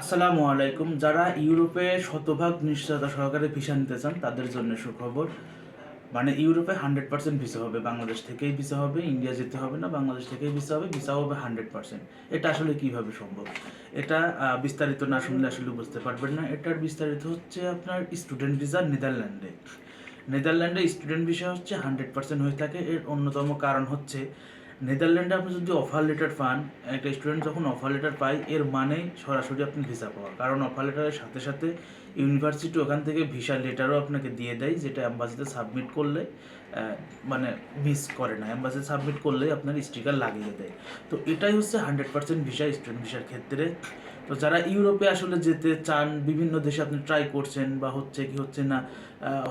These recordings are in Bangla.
আসসালামু আলাইকুম। যারা ইউরোপে শতভাগ নিশ্চয়তা সহকারে ভিসা নিতে চান, তাদের জন্য সুখবর মানে ইউরোপে হান্ড্রেড পার্সেন্ট ভিসা হবে, বাংলাদেশ থেকেই ভিসা হবে, ইন্ডিয়া যেতে হবে না, বাংলাদেশ থেকেই ভিসা হবে ভিসা হবে হান্ড্রেড পার্সেন্ট। এটা আসলে কীভাবে সম্ভব? এটা বিস্তারিত না শুনলে আসলে বুঝতে পারবেন না। এটার বিস্তারিত হচ্ছে আপনার স্টুডেন্ট ভিসা নেদারল্যান্ডে। নেদারল্যান্ডে স্টুডেন্ট ভিসা হচ্ছে হান্ড্রেড পার্সেন্ট হয়ে থাকে। এর অন্যতম কারণ হচ্ছে নেদারল্যান্ডে আপনি যদি অফার লেটার পান, একটা স্টুডেন্ট যখন অফার লেটার পায়, এর মানে সরাসরি আপনি ভিসা পাওয়া। কারণ অফার লেটারের সাথে সাথে ইউনিভার্সিটি ওখান থেকে ভিসা লেটারও আপনাকে দিয়ে দেয়, যেটা অ্যাম্বাসিতে সাবমিট করলে মানে মিস করে না। অ্যাম্বাসিতে সাবমিট করলে আপনার স্টিকার লাগিয়ে দেয়। তো এটাই হচ্ছে হান্ড্রেড পার্সেন্ট ভিসা স্টুডেন্ট ভিসার ক্ষেত্রে। তো যারা ইউরোপে আসলে যেতে চান, বিভিন্ন দেশে আপনি ট্রাই করছেন বা হচ্ছে কি হচ্ছে না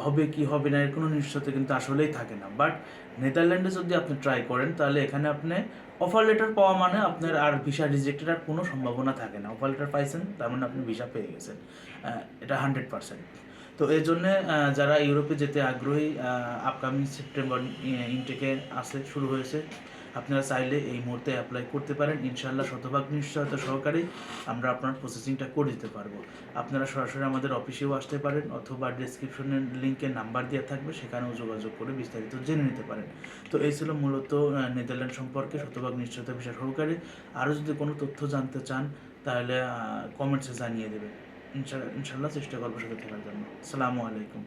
হবে কি হবে না, এর কোনো নিশ্চয়তা কিন্তু আসলেই থাকে না। বাট নেদারল্যান্ডে যদি আপনি ট্রাই করেন, তাহলে এখানে আপনি অফার লেটার পাওয়া মানে আপনার আর ভিসা রিজেক্টেড আর কোনো সম্ভাবনা থাকে না। অফার লেটার পাইছেন, তার মানে আপনি ভিসা পেয়ে গেছেন। এটা হান্ড্রেড পার্সেন্ট তো এই জন্যে যারা ইউরোপে যেতে আগ্রহী আপকামিং সেপ্টেম্বর ইনটেকে আসে শুরু হয়েছে আপনারা চাইলে এই মুহূর্তে অ্যাপ্লাই করতে পারেন। ইনশাল্লাহ শতভাগ নিশ্চয়তা সহকারে আমরা আপনার প্রসেসিংটা করে দিতে পারব। আপনারা সরাসরি আমাদের অফিসেও আসতে পারেন অথবা ডিসক্রিপশনের লিঙ্কে নাম্বার দেওয়া থাকবে, সেখানেও যোগাযোগ করে বিস্তারিত জেনে নিতে পারেন। তো এই ছিল মূলত নেদারল্যান্ড সম্পর্কে শতভাগ নিশ্চয়তা বিষয় সহকারে। আরও যদি কোনো তথ্য জানতে চান, তাহলে কমেন্টসে জানিয়ে দেবেন। ইনশা- ইনশাল্লাহ চেষ্টা করব সাথে থাকার জন্য। আসসালামু আলাইকুম।